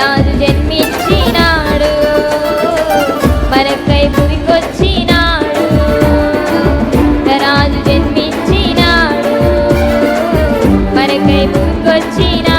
రాజు జన్మించినాడు. మరక్కై పురికొచ్చినాడు. రాజు జన్మించినాడు. మరకై పురికొచ్చినాడు.